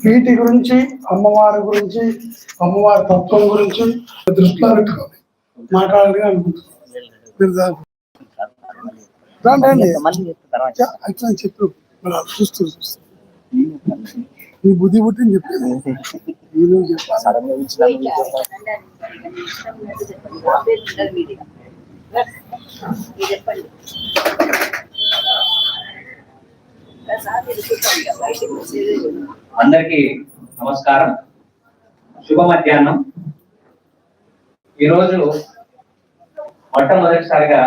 వీటి గురించి అమ్మవారి గురించి అమ్మవారి తత్వం గురించి దృష్టిలో పెట్టుకోవాలి. మాట్లాడాలి అనుకుంటున్నాను. చెప్పు. చూస్తూ చూస్తూ. నీ బుద్ధి పుట్టింది చెప్పేది నేను చెప్పాలి సడన్గా ఇచ్చిన చెప్పండి అందరికీ నమస్కారం. శుభ మధ్యాహ్నం. ఈరోజు మొట్టమొదటిసారిగా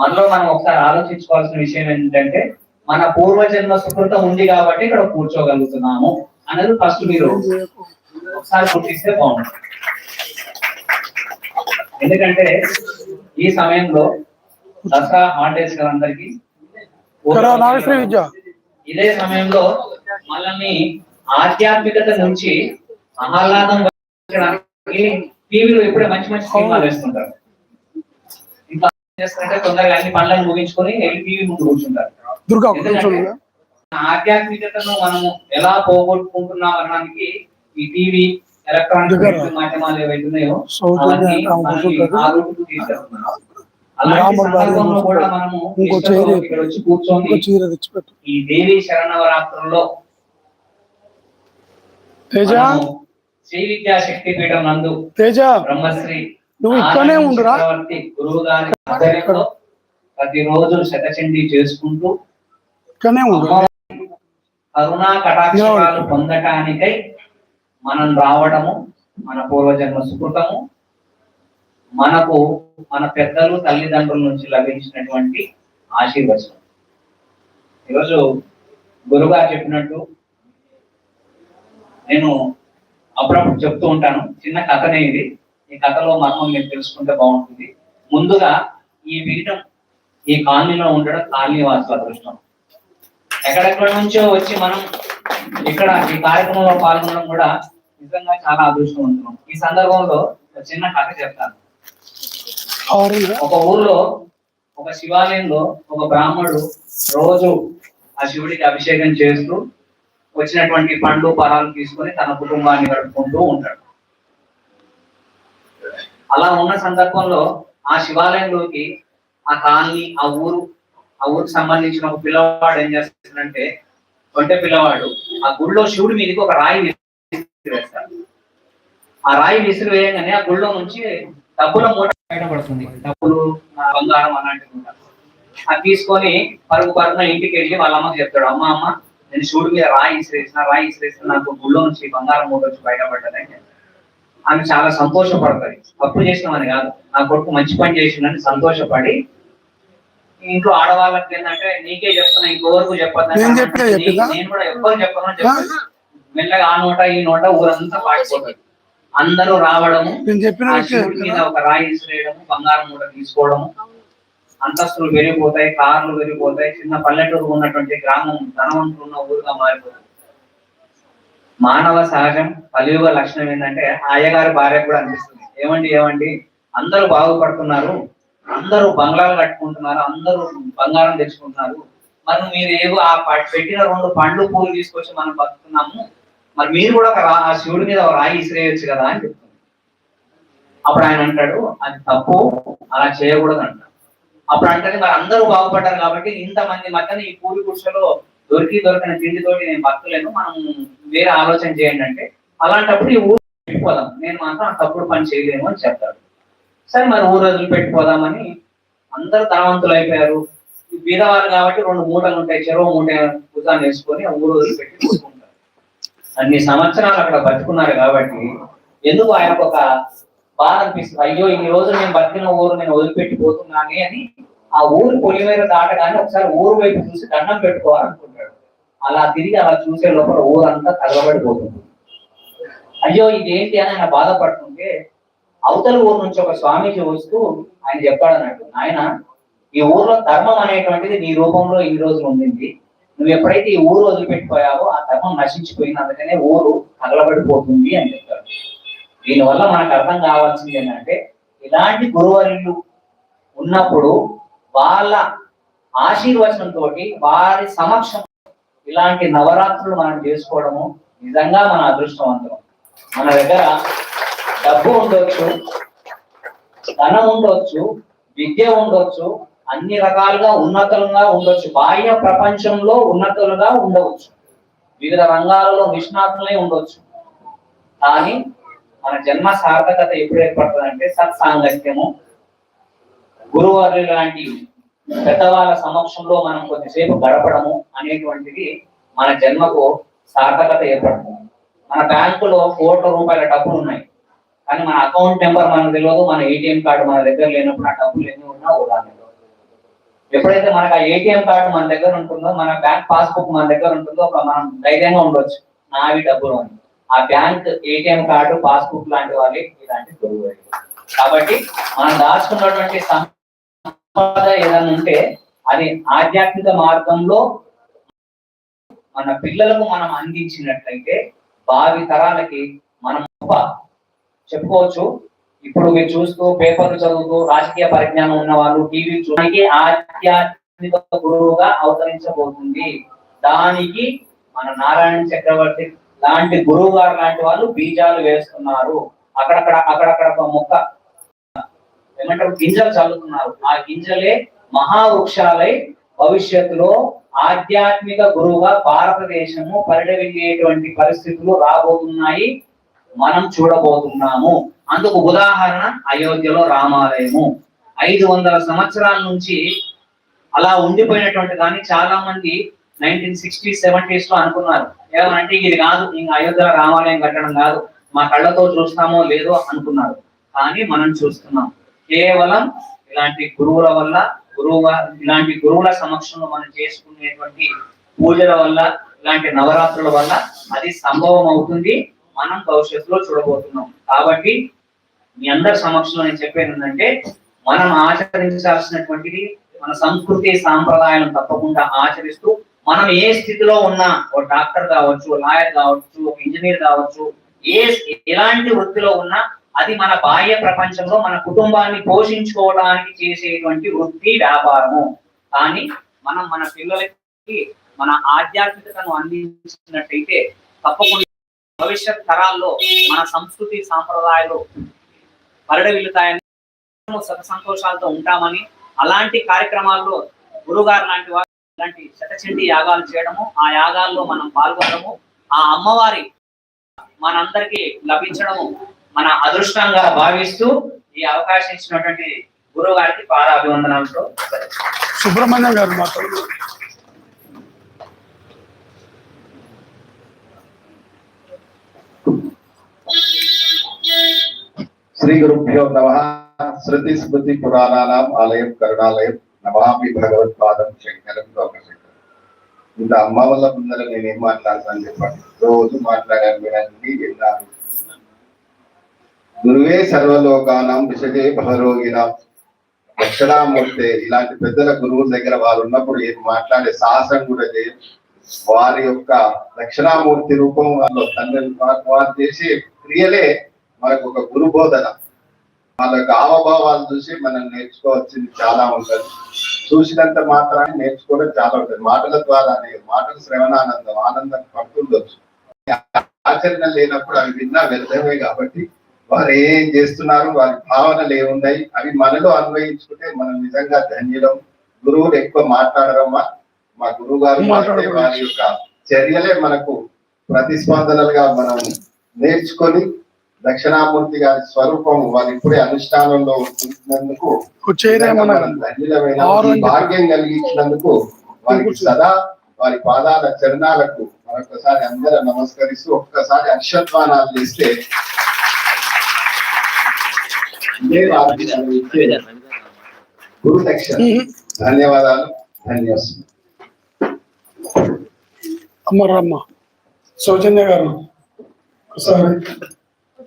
మనలో మనం ఒకసారి ఆలోచించుకోవాల్సిన విషయం ఏంటంటే మన పూర్వజన్మ సుకృతం ఉంది కాబట్టి ఇక్కడ కూర్చోగలుగుతున్నాము అనేది ఫస్ట్ మీరు ఒకసారి గుర్తిస్తే బాగుంటుంది. ఎందుకంటే ఈ సమయంలో దసరా హాలిడేస్ అందరికీ. నాగశ్రీ విద్య ఇదే సమయంలో మనల్ని ఆధ్యాత్మికత నుంచి ఆహ్లాదం టీవీలో ఎప్పుడే మంచి మంచి సినిమాలు వేస్తుంటారు ఇంకా ఏం చేస్తారంటే తొందరగా అన్ని పనులను ముగించుకొని వెళ్ళి టీవీ ముందు కూర్చుంటారు ఆధ్యాత్మికతను మనము ఎలా పోగొట్టుకుంటున్నాం అనడానికి ఈ టీవీ ఎలక్ట్రానిక్. మాధ్యమాలు ఏవైతే ఉన్నాయో సౌత్ అవన్నీ. ఆ రూటుకు తీసుకెళ్తున్నాయి. రాముడు ఇంకో చైర్ ఇంకో చీర తెచ్చిపెట్టు. ఈ దేవి శరణవరాత్రుల్లో తేజ? మనము శ్రీ విద్యా శక్తి పీఠం నందు తేజ? బ్రహ్మశ్రీ నువ్వు ఇక్కడనే ఉండురా. గురువు గారి ఆధ్వర్యంలో ప్రతిరోజు శతచండీ చేసుకుంటూ ఇక్కడనే ఉండు. కరుణా కటాక్షాలు పొందటానికై మనం రావడము మన పూర్వజన్మ సుకృతము మనకు మన పెద్దలు తల్లిదండ్రుల నుంచి లభించినటువంటి ఆశీర్వచనం. ఈరోజు గురుగారు చెప్పినట్టు నేను అప్పుడప్పుడు చెప్తూ ఉంటాను చిన్న కథనే ఇది. ఈ కథలో మర్మం మీరు తెలుసుకుంటే బాగుంటుంది. ముందుగా ఈ వీటం ఈ కాలనీలో ఉండడం కాలనీ వాసుల అదృష్టం. ఎక్కడెక్కడ నుంచో వచ్చి మనం ఇక్కడ ఈ కార్యక్రమంలో పాల్గొనడం కూడా నిజంగా చాలా అదృష్టవంతులం. ఈ సందర్భంలో చిన్న కథ చెప్తాను. ఒక ఊర్లో ఒక శివాలయంలో ఒక బ్రాహ్మణుడు రోజు ఆ శివుడికి అభిషేకం చేస్తూ వచ్చినటువంటి పండ్లు ఫలాలు తీసుకొని తన కుటుంబాన్ని గడుపుకుంటూ ఉంటాడు. అలా ఉన్న సందర్భంలో ఆ శివాలయంలోకి ఆ కాలనీ ఆ ఊరు ఆ ఊరికి సంబంధించిన ఒక పిల్లవాడు ఏం చేస్తాడంటే ఒంటె పిల్లవాడు ఆ గుడిలో శివుడి మీదకి ఒక రాయి విసిరేస్తాడు. ఆ రాయి విసిరి వేయగానే ఆ గుడిలో నుంచి డబ్బుల మూట బయటపడుతుంది. డబ్బులు బంగారం అలాంటివి ఉంటాయి. అది తీసుకొని పరుగు పరుగున ఇంటికి వెళ్ళి వాళ్ళ అమ్మకి చెప్తాడు అమ్మ అమ్మ నేను శివుడి మీద రాయి ఇసిరేసిన రాయి ఇసిరేసిన నాకు గుళ్ళో నుంచి బంగారం మూట వచ్చి బయటపడ్డదని. ఆమె చాలా సంతోషపడుతుంది. తప్పు చేసినామని కాదు. నా కొడుకు మంచి పని చేసిందని సంతోషపడి ఇంట్లో ఆడవాళ్ళకి ఏంటంటే నీకే చెప్తున్నా ఇంకొవరకు చెప్పిందా? నేను కూడా ఎవ్వరు చెప్పను మెల్లగా ఆ నోట ఈ నోట ఊరంతా పాటిపోతుంది అందరూ రావడము మీద ఒక రాయి విసిరేయడము బంగారం కూడా తీసుకోవడము. అంతస్తులు పెరిగిపోతాయి కార్లు పెరిగిపోతాయి చిన్న పల్లెటూరు ఉన్నటువంటి గ్రామం ధనవంతులు ఉన్న ఊరుగా మారిపోతుంది. మానవ సహజం కలియుగ లక్షణం ఏంటంటే అయ్యగారి భార్య కూడా అనిపిస్తుంది. ఏమండి ఏమండి? అందరూ బాగుపడుతున్నారు అందరూ బంగ్లాలు కట్టుకుంటున్నారు అందరూ బంగారం తెచ్చుకుంటున్నారు. మరి మీరు ఏవో ఆ పెట్టిన రెండు పండ్లు పూలు తీసుకొచ్చి మనం బతుకుతున్నాము మరి మీరు కూడా ఒక ఆ శివుడి మీద ఒక రాయి ఇసిరేయచ్చు కదా అని చెప్తుంది అప్పుడు ఆయన అంటాడు అది తప్పు అలా చేయకూడదు అంటాడు అప్పుడు అంటే మరి అందరూ బాగుపడ్డారు కాబట్టి ఇంతమంది మధ్యన ఈ పూరి కుర్చలో దొరికి దొరికిన తిండితోటి నేను బతకలేను మనం వేరే ఆలోచన చేయండి అంటే అలాంటప్పుడు ఈ ఊరు పెట్టుకోదాం. నేను మాత్రం ఆ తప్పుడు పని చేయలేను అని చెప్తాడు సరే మరి ఊరు వదిలి పెట్టుకోదామని అందరూ ధనవంతులు అయిపోయారు. ఈ కాబట్టి రెండు మూటలు ఉంటాయి చెరువు మూట భుజాన్ని వేసుకొని ఆ ఊరు వదిలిపెట్టి తీసుకుంటారు అన్ని సంవత్సరాలు అక్కడ బతుకున్నారు కాబట్టి ఎందుకు ఆయనకు ఒక బాధ అనిపిస్తుంది? అయ్యో ఈ రోజు నేను బతికిన ఊరు నేను వదిలిపెట్టి పోతున్నానే అని ఆ ఊరు పొలిమేర దాటగానే ఒకసారి ఊరు వైపు చూసి దండం పెట్టుకోవాలనుకుంటాడు. అలా తిరిగి అలా చూసే లోపల ఊరంతా తగలబడిపోతుంది. అయ్యో ఇదేంటి అని ఆయన బాధపడుతుంటే అవతల ఊరు నుంచి ఒక స్వామీజీ వస్తూ ఆయన చెప్పాడు అన్నట్టు ఆయన ఈ ఊర్లో ధర్మం అనేటువంటిది నీ రూపంలో ఈ రోజు ఉండింది. నువ్వు ఎప్పుడైతే ఈ ఊరు వదిలిపెట్టిపోయావో ఆ ధర్మం నశించిపోయింది అందుకనే ఊరు తగలబడిపోతుంది అని చెప్పారు దీనివల్ల మనకు అర్థం కావాల్సింది ఏంటంటే ఇలాంటి గురువర్యులు ఉన్నప్పుడు వాళ్ళ ఆశీర్వచనంతో వారి సమక్షం ఇలాంటి నవరాత్రులు మనం చేసుకోవడము నిజంగా మన అదృష్టవంతం. మన దగ్గర డబ్బు ఉండొచ్చు ధనం ఉండొచ్చు విద్య ఉండొచ్చు అన్ని రకాలుగా ఉన్నతులుగా ఉండొచ్చు. బాహ్య ప్రపంచంలో ఉన్నతులుగా ఉండవచ్చు. వివిధ రంగాలలో నిష్ణాతులే ఉండొచ్చు. కానీ మన జన్మ సార్థకత ఎప్పుడు ఏర్పడుతుందంటే సత్సాంగత్యము. గురువారు లాంటి పెద్దవాళ్ళ సమక్షంలో మనం కొద్దిసేపు గడపడము అనేటువంటిది మన జన్మకు సార్థకత ఏర్పడుతుంది. మన బ్యాంకులో కోట్ల రూపాయల డబ్బులు ఉన్నాయి కానీ మన అకౌంట్ నెంబర్ మనకు తెలియదు మన ఏటీఎం కార్డు మన దగ్గర లేనప్పుడు ఆ డబ్బులు ఎన్ని ఉన్నా ఉదాహరణ ఎప్పుడైతే మనకు ఆ ఏటీఎం కార్డు మన దగ్గర ఉంటుందో మన బ్యాంక్ పాస్బుక్ మన దగ్గర ఉంటుందో ఒక మనం ధైర్యంగా ఉండొచ్చు. నావి డబ్బులు అని. ఆ బ్యాంక్ ఏటీఎం కార్డు పాస్బుక్ లాంటి వాళ్ళకి ఇలాంటి దొరుకుతాయి కాబట్టి మనం దాచుకున్నటువంటి సంపద ఏదైనా ఉంటే అది ఆధ్యాత్మిక మార్గంలో మన పిల్లలకు మనం అందించినట్లయితే భావి తరాలకి మనం చెప్పుకోవచ్చు. ఇప్పుడు మీరు చూస్తూ పేపర్లు చదువుతూ రాజకీయ పరిజ్ఞానం ఉన్న వాళ్ళు టీవీ చూడడానికి ఆధ్యాత్మిక గురువుగా అవతరించబోతుంది. దానికి మన నారాయణ చక్రవర్తి లాంటి గురువు గారు లాంటి వాళ్ళు బీజాలు వేస్తున్నారు. అక్కడక్కడ అక్కడక్కడ ఒక మొక్క ఏమంటారు గింజలు చల్లుతున్నారు. ఆ గింజలే మహావృక్షాలై భవిష్యత్తులో ఆధ్యాత్మిక గురువుగా భారతదేశము పరిడవిల్లేటువంటి పరిస్థితులు రాబోతున్నాయి. మనం చూడబోతున్నాము. అందుకు ఉదాహరణ అయోధ్యలో రామాలయము. ఐదు వందల సంవత్సరాల నుంచి అలా ఉండిపోయినటువంటి కానీ చాలా మంది నైన్టీన్ సిక్స్టీ సెవెంటీస్లో అనుకున్నారు. ఏమంటే ఇది కాదు ఇంకా అయోధ్యలో రామాలయం కట్టడం కాదు మా కళ్ళతో చూస్తామో లేదో అనుకున్నారు. కానీ మనం చూస్తున్నాం. కేవలం ఇలాంటి గురువుల వల్ల గురువు ఇలాంటి గురువుల సమక్షంలో మనం చేసుకునేటువంటి పూజల వల్ల ఇలాంటి నవరాత్రుల వల్ల అది సంభవం అవుతుంది మనం భవిష్యత్తులో చూడబోతున్నాం. కాబట్టి మీ అందరి సమక్షంలో నేను చెప్పేది ఏంటంటే మనం ఆచరించాల్సినటువంటిది మన సంస్కృతి సాంప్రదాయాలను తప్పకుండా ఆచరిస్తూ మనం ఏ స్థితిలో ఉన్నా ఒక డాక్టర్ కావచ్చు లాయర్ కావచ్చు ఒక ఇంజనీర్ కావచ్చు ఏ ఎలాంటి వృత్తిలో ఉన్నా అది మన బాహ్య ప్రపంచంలో మన కుటుంబాన్ని పోషించుకోవడానికి చేసేటువంటి వృత్తి వ్యాపారము. కానీ మనం మన పిల్లలకి మన ఆధ్యాత్మికతను అందించినట్టయితే తప్పకుండా భవిష్యత్ తరాల్లో మన సంస్కృతి సాంప్రదాయాలు పరిడవిల్లుతాయని సుఖ సంతోషాలతో ఉంటామని అలాంటి కార్యక్రమాల్లో గురుగారు లాంటి వారు ఇలాంటి శతచండి యాగాలు చేయడము ఆ యాగాల్లో మనం పాల్గొనడము ఆ అమ్మవారి మనందరికీ లభించడము మన అదృష్టంగా భావిస్తూ ఈ అవకాశం ఇచ్చినటువంటి గురువు గారికి పాదాభివందనాలతో సుబ్రహ్మణ్యం గారు మాట్లాడు శ్రీ గురుభ్యో నమ. శృతి స్మృతి పురాణానాం ఆలయం కరుణాలయం. నమామి భగవత్పాదం శంకరం లోకశంకరం. ఇంత అమ్మ వల్ల ముందర నేనేం మాట్లాడతాను చెప్పండి. రోజు మాట్లాడాను మీరు విన్నారు గురువే సర్వలోకానం విషజే భవరోగినాం దక్షిణామూర్తి ఇలాంటి పెద్దల గురువుల దగ్గర వారు ఉన్నప్పుడు ఏం మాట్లాడే సాహసం కూడా లేదు. వారి యొక్క దక్షిణామూర్తి రూపం వాళ్ళు తండ్రి వారు చేసే క్రియలే మనకు ఒక గురు బోధన వాళ్ళ యొక్క హావభావాలు చూసి మనం నేర్చుకోవాల్సింది చాలా ఉంటది. చూసినంత మాత్రాన్ని నేర్చుకోవడం చాలా ఉంటది. మాటల ద్వారానే మాటలు శ్రవణానందం ఆనందం పడుతుండొచ్చు ఆచరణ లేనప్పుడు అవి విన్నా వ్యర్థమే కాబట్టి వారు ఏం చేస్తున్నారు వారి భావనలు ఏమున్నాయి అవి మనలో అన్వయించుకుంటే మనం నిజంగా ధన్యులం. గురువులు ఎక్కువ మాట్లాడరమ్మా. మా గురువు గారు మాట్లాడే వారి యొక్క చర్యలే మనకు ప్రతిస్పందనలుగా మనం నేర్చుకొని దక్షిణామూర్తి గారి స్వరూపం వారు ఇప్పుడే అనుష్ఠానంలో ఉంటున్నందుకు భాగ్యం కలిగించినందుకు వారికి సదా వారి పాదాల చరణాలకు మరొకసారి అందరూ నమస్కరిస్తూ ఒక్కసారి అక్షత్వానాలు చేస్తే గురు దక్షిణ. ధన్యవాదాలు ధన్యవాదాలు. అమ్మ రమ్మ. సౌజన్య గారు ఒకసారి.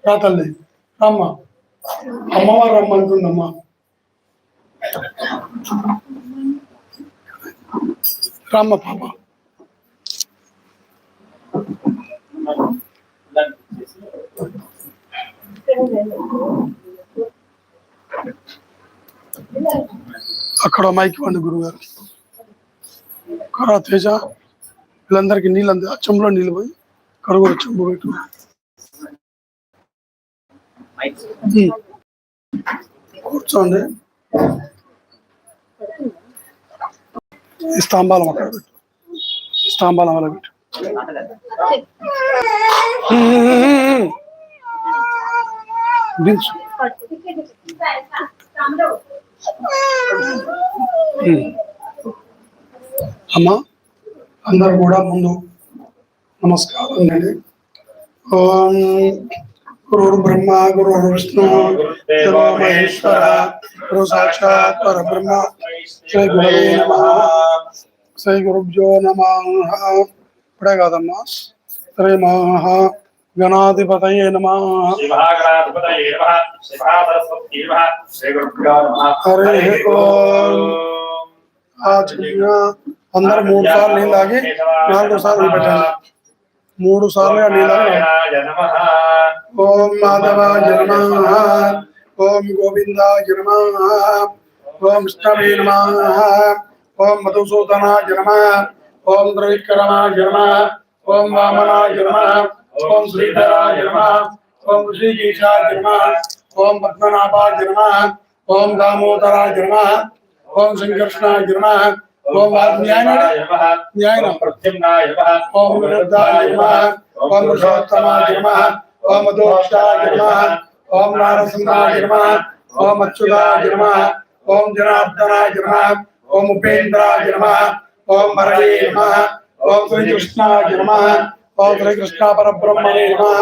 రా తల్లి రమ్మ. అమ్మవారు రమ్మంటుందమ్మా. రమ్మ పాప అక్కడ మైక్ వండి గురుగారు. కరా తేజ వీళ్ళందరికీ నీళ్ళు అంది చెంబులో నీళ్ళు పోయి కడుగు చెంబు పెట్టు కూర్చోండి. స్తంభాలం అక్కడ పెట్టు. స్తంభాలం అలా పెట్టు. దించు. అమ్మా అందరు కూడా ముందు నమస్కారం అండి. ఓం గురు బ్రహ్మ గురు విష్ణు గురు మహేశ్వర గురు సాక్షాత్ పరబ్రహ్మ శ్రీ గురవే నమ శ్రీ గురుభ్యో నమ ఇప్పుడే కాదమ్మా శ్రీ మహా గణాధిపతయే నమ శివాగ్రాధిపతయే నమః శివాసరస్వత్యై నమః శ్రీ గురుభ్యో నమః హరి ఓం ఆ ఓం మాధవాయ నమః ఓం గోవిందాయ నమః ఓం విష్ణవే నమ ఓం మధుసూదనాయ నమః ఓం త్రివిక్రమాయ నమః ఓం వామనాయ నమః ఓం శ్రీధరాయ నమః ఓం ఋషికేశాయ నమః ఓం పద్మనాభాయ నమః ఓం దామోదరాయ నమః ఓం సంకర్షణాయ నమః ఓం వాజ్ఞానాయ నమః న్యాయన ప్రత్యుమ్నాయ ఓం విరుద్ధాయ నమః ఓం పురుషోత్తమాయ నమః ఓం దోష్టాయ నమః. ఓం నారసింహాయ నమః. ఓం అచ్యుతాయ నమః. ఓం జనార్దనాయ నమః. ఓం ఉపేంద్రాయ నమః. ఓం హరయే నమః. ఓం శ్రీకృష్ణాయ నమః. ఓం శ్రీకృష్ణ పరబ్రహ్మణే నమః.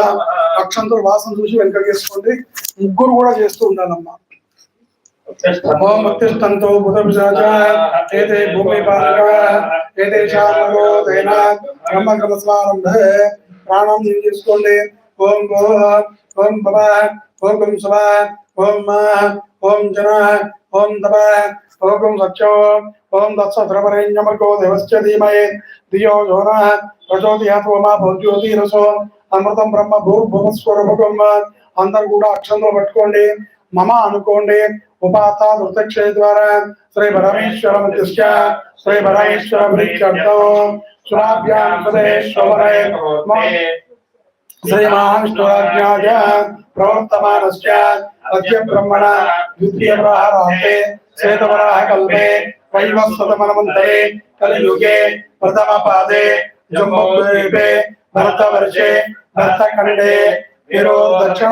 అక్షంతులు వాసన చూసి వెనకగేసుకోండి ముగ్గురు కూడా చేస్తూ ఉండాలమ్మా. ఓం బుధవిశాచ ఏతే భూమి పాలక. ఏతేషాం నరోధేన బ్రహ్మ క్రమస్వారంభే ప్రాణం చేసుకోండి? ఓం గో ఓం భవ ఓం గుం శవ ఓం మా ఓం జన ఓం తప ఓం సత్యో ఓం దత్సద్రవరేణ్యమర్గో దేవస్య ధీమహి ధియో యో నః ప్రచోదయాత్ ఓమా భోజ్యోతిరసో అమృతం బ్రహ్మ భూర్భువస్వరూపం అందరు కూడా అక్షంలో పట్టుకోండి మమ అనుకోండి ఉపాత వృతక్షయ ద్వారా శ్రీ పరమేశ్వర మధ్యస్య శ్రీ పరమేశ్వర ప్రీత్యర్థం సురాభ్యాం పదేశ్వరే శ్రీ మహావిష్ణురాజ్ఞాయ ప్రవర్తమానస్య అద్య బ్రహ్మణ ద్వితీయ ప్రహారాంతే శ్వేతవరాహ కల్పే వైవస్వతమనమంతరే కలియుగే ప్రథమ పాదే జంబోద్వీపే భరతవర్షే భరతఖండే తిరో దక్షిణ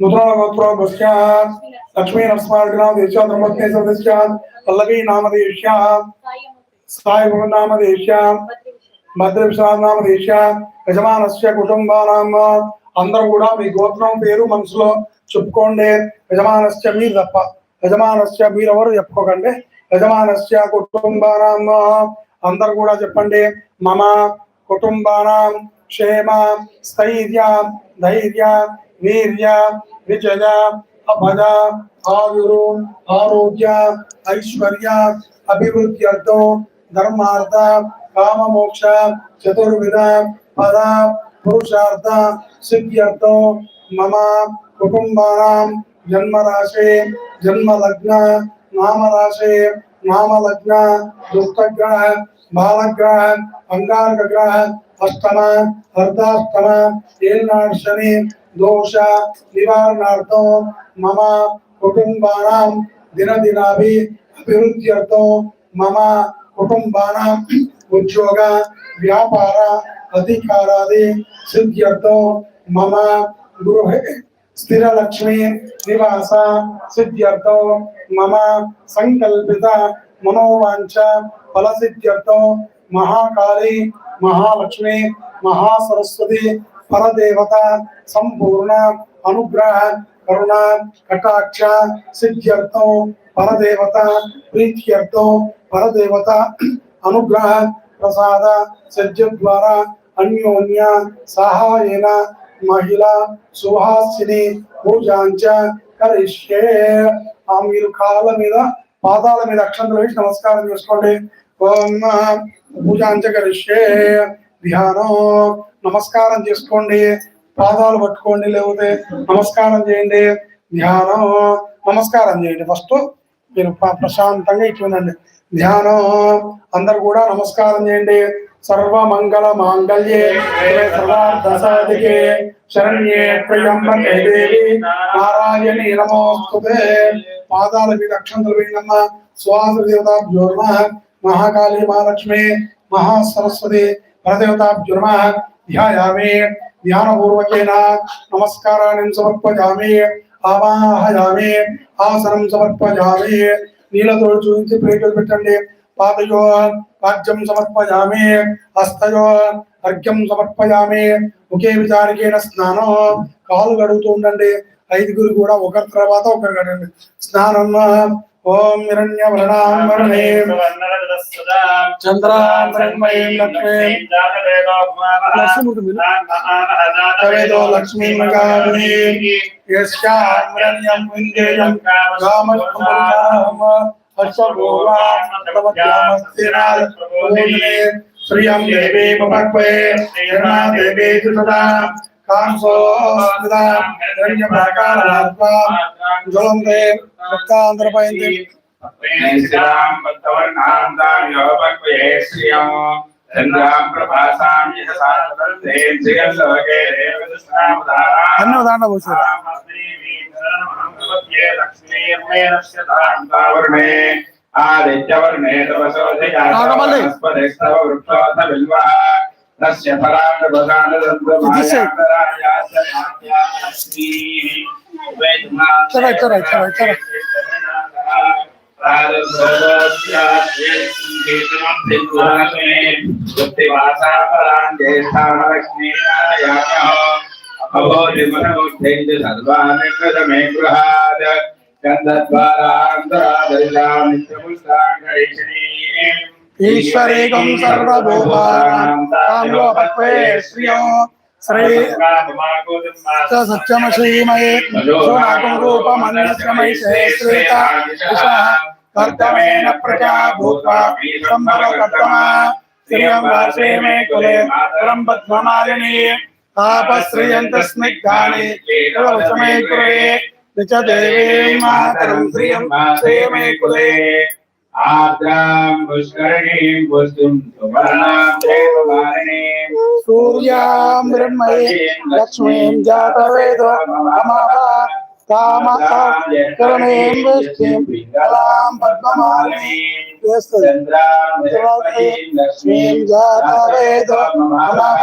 శర్మ నామ దీక్ష ధర్మపత్ని విజయ దుర్గా నామ దీక్ష నామ నామ లక్ష్మీ దేశ సాయి భద్ర యజమానస్య కుటుంబానామ అందరూ కూడా మీ గోత్రం పేరు మనసులో చెప్పుకోండి యజమానస్య మీరు తప్ప యజమానస్య మీరెవరు చెప్పుకోకండి యజమానస్య కుటుంబానామ అందరు కూడా చెప్పండి మమ కుటుంబానాం క్షేమ స్థైర్య ధైర్య वीर्य विजय आरोग्य, ऐश्वर्य धर्मार्थ काम मोक्ष चतुर्विध पद पुरुषार्थ मम जन्म राशि जन्म लग्न नाम राशि नाम लग्न दुष्ट ग्रह बालक ग्रह अंगार ग्रह अष्टमा, अर्धाष्टमा एल्नाशने दोष, निवारणार्थं, मम कुटुम्बानां दिनदिनाभि अभिवृद्ध्यर्थं, मम कुटुंबानां उद्योग, व्यापार, अधिकारादि सिद्ध्यर्थं, मम गृह स्थिर लक्ष्मी निवास सिद्ध्यर्थं, मम सङ्कल्पित फल फलसिद्ध्यर्थं మహాకాళి మహాలక్ష్మి మహాసరస్వతి పరదేవత సంపూర్ణ అనుగ్రహ కరుణ కటాక్ష సిద్ధ్యర్థం పరదేవత ప్రీత్యర్థం పరదేవత అనుగ్రహ ప్రసాద సజ్జ ద్వారా అన్యోన్య సహాయన మహిళ సుహాసిని పూజాంచ కరిష్యే. ఆ మీరు కాళ్ళ మీద పాదాల మీద అక్షంతలు వేసి నమస్కారం చేసుకోండి. ఓం భూజాంచకరిష్యే ధ్యానం నమస్కారం చేసుకోండి. పాదాలు పట్టుకోండి లేకపోతే నమస్కారం చేయండి. ధ్యానం నమస్కారం చేయండి. ఫస్ట్ మీరు ప్రశాంతంగా ఇట్లా ధ్యానం అందరు కూడా నమస్కారం చేయండి. సర్వమంగళ మాంగళ్యే. శివే శరణ్యే త్రయంబకే దేవి. నారాయణి నమోస్తుతే. పాదాల మీద అక్షంతలు వేయనమ్మ శ్వాస దేవతాభ్యోర్మ మహాకాళి మహాలక్ష్మి మహాసరస్వతి పరదేవతాభ్యుర్మ ధ్యాయామి ధ్యానపూర్వకేన నమస్కారాన్ని సమర్పయామి ఆవాహయామి ఆసనం సమర్పయామి నీళ్ళతో చూపించి ప్రేటలు పెట్టండి. పాదయో రాజ్యం సమర్పయామి హస్తయో అర్ఘ్యం సమర్పయామి ఒకే విచారికైన స్నానం. కాలు గడుగుతూ ఉండండి. ఐదుగురు కూడా ఒకరి తర్వాత ఒకరు గడండి స్నానం ఓం హిరణ్య వర్ణాంబరణే చంద్రాంతరంగమయం తవేదో లక్ష్మీ మగామి యస్యామ్రణ్యం విందేయం దేవే మపక్వే దేవే తుతదా జ్వలంతే భక్తాంతరపయంతి అన్ని దాంట్లో పోసారు ఆదిత్యవర్ణే. తపసోదయాస్తవ వృక్షోథ బిల్వ తస్య చలో, చలో, చలో, చలో. సర్వాన్ని గృహాద్ ఈశ్వరేకం సర్వభూతానాం తామ్యోపక్వే శ్రియం శ్రీ సత్యమశ్రీమయే సోనాకం రూపమన్యశ్రమైషే శ్వేత విషః కర్తమేన ప్రజా భూత్వా సంభవకర్తమా శ్రియం వాసే మే కులే పరం పద్మమాలిని తాపశ్రియంత స్నిగ్ధాని వశమే కులే నిచ దేవీ మాతరం శ్రియం శ్రే మే కులే ఆద్రాం పుష్కరణీం పుష్టిం సువర్ణాం దేవవారిణీం సూర్యాం బ్రహ్మయే లక్ష్మీం జాతవేదో నమః. కామకరణీం వృష్టిం కలాం పద్మమాలినీం లక్ష్మీం జాతవేదో నమః.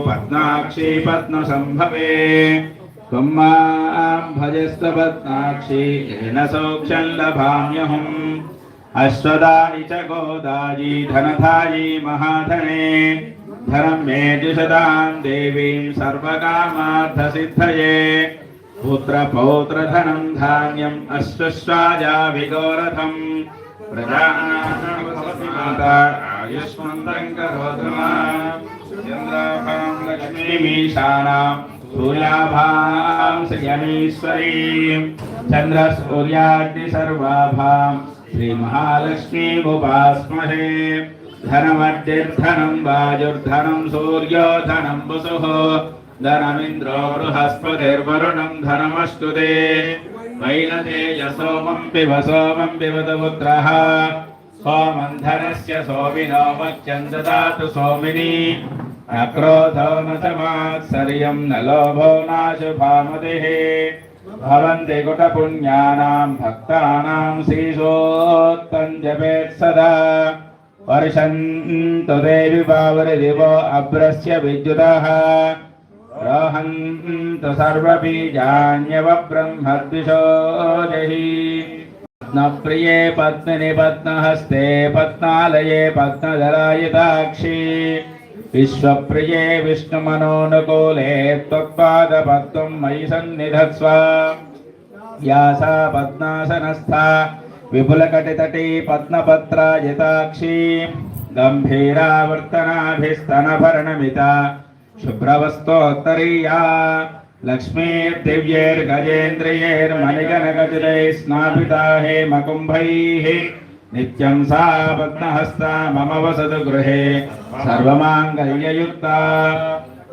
पद्माक्षी पद्म संभव। भजस्त पद्माक्षी सौक्षं लभाम्यहम। अश्वदायि च महाधने। धनं मे जुषदां देवीं सर्वकामार्थसिद्धये। पुत्रपौत्रधनं धान्यम् अश्वश्वाजाभिगोरथम् प्रजानाभवति माता आयुष्मन्तम् करोतु चन्द्राभां लक्ष्मीमीशानां सूर्याभां श्रियमीश्वरीं श्रीमहालक्ष्मीमुपास्महे धनमद्यर्धनं वसुः। धनमिन्द्रो बृहस्पतिर्वरुणं धनमस्तु ते वैनते यसोमं पिब सोमं पिबत पुत्रः सोमं धनस्य सोमिनो मह्यं ददातु सोमिनी न क्रोधो न च मात्सर्यं न लोभो नाशुभामतिः भवन्ति कुटपुण्यानां भक्तानां श्रीशोत्तं जपेत् सदा वर्षन्तु देवि पावरिदिवो अभ्रस्य विद्युतः रोहन्तु सर्वबीजान्यवब्रह्मद्विषो जहि पद्मप्रिये पद्मिनि पद्महस्ते पद्मालये पद्मधरायिताक्षी विश्वप्रिये विष्णुमनोनुकूले त्वत्पादपद्मं मयि सन्निधत्स्व या सा पद्मासनस्था विपुलकटितटी पद्मपत्राजिताक्षी गम्भीरावर्तनाभिस्तनभरणमिता शुभ्रवस्तोत्तरीया लक्ष्मीर्दिव्यैर्गजेन्द्रियैर्मणिगणगजलैः स्नापिता हेमकुम्भैः नित्यं सा पद्महस्ता मम वसतु गृहे सर्वमाङ्गल्ययुक्ता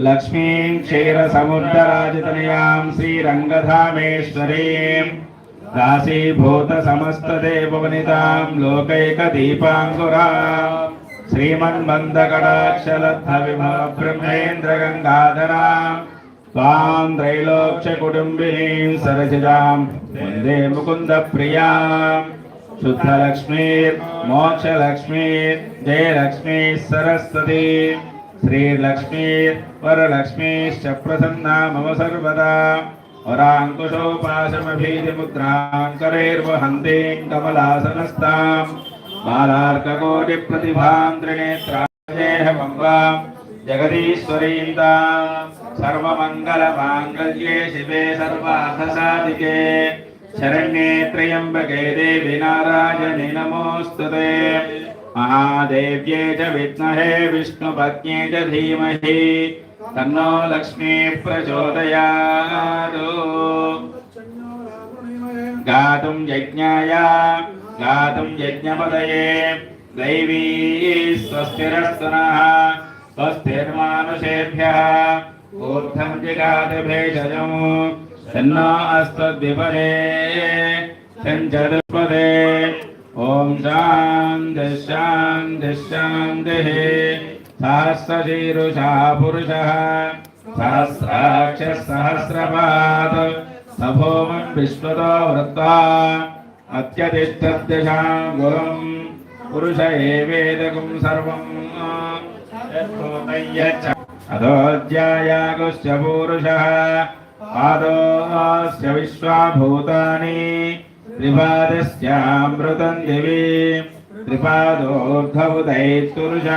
लक्ष्मीं क्षीरसमुद्रराजतनयां श्रीरङ्गधामेश्वरीं दासीभूतसमस्तदेववनितां लोकैकदीपाङ्कुराम् श्रीमन्मन्दकटाक्षलब्धविभवब्रह्मेन्द्रगङ्गाधराम् त्वां त्रैलोक्यकुटुम्बिनीं सरसिजां वन्दे मुकुन्दप्रियाम् शुद्धलक्ष्मीर्मोक्षलक्ष्मीर् जयलक्ष्मीः सरस्वती श्रीलक्ष्मीर् वरलक्ष्मीश्च प्रसन्ना मम सर्वदा वराङ्कुशोपाशमभीतिमुद्राङ्करैर्वहन्तीं कमलासनस्ताम् बालार्ककोटिप्रतिभां त्रिनेत्रादेहमम्बाम् जगदीश्वरीं ताम् सर्वमङ्गलमाङ्गल्ये शिवे सर्वार्थसाधिके शरण्ये त्र्यम्बके देवि नारायणि नमोऽस्तु ते। महादेव्ये च विद्महे विष्णुपत्न्ये च धीमहि तन्नो लक्ष्मी प्रचोदयात्। गातुं यज्ञाय गातुं यज्ञपदये। दैवी स्वस्तिरस्तनः स्वस्तिर्मानुषेभ्यः। ऊर्ध्वं जिगातभेषजम् सन्नो अस्तद्विपरे सञ्चतुष्पदे ॐ शान्तिशान्तिशान्तिः सहस्रशीरुषः पुरुषः सहस्राक्षः सभोमन् विश्वतो वृत्ता। అత్యతిష్టశాంగులం పురుష ఏవేదకం సర్వం అధోధ్యాయాగుశ్చ పూరుష పాదోశ్చ విశ్వాభూతాని త్రిపాదశ్చామృతం దివి త్రిపాదోర్ధబుధైతురుష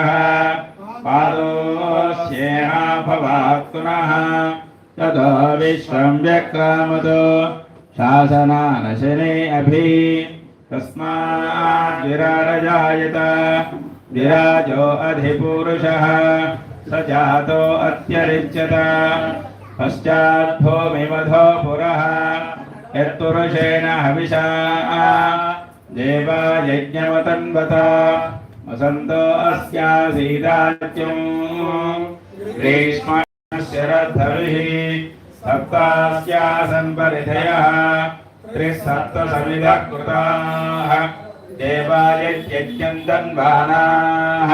పాదోశ్యేహ భవాత్తునః తదో విశ్వం వ్యక్రామతో शासनानशने अभि तस्मात् विराजजायत विराजो अधिपुरुषः, स जातो अत्यरिच्यत। पश्चाद्भूमिमधो पुरः, यत्पुरुषेण हविषा। देवा यज्ञमतन्वत वसन्तो अस्यासीदात्यम् ग्रीष्मस्य रद्धभिः सप्तास्यासन् परिधयः त्रिसप्तसमिदः कृताः देवायज्ञन्दन्वानाः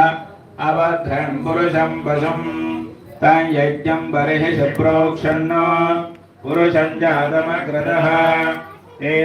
अवध्रम् पुरुषम् पशुम् तम् यज्ञम् बर्हि शुप्रोक्षन्नो पुरुषम् जातमकृतः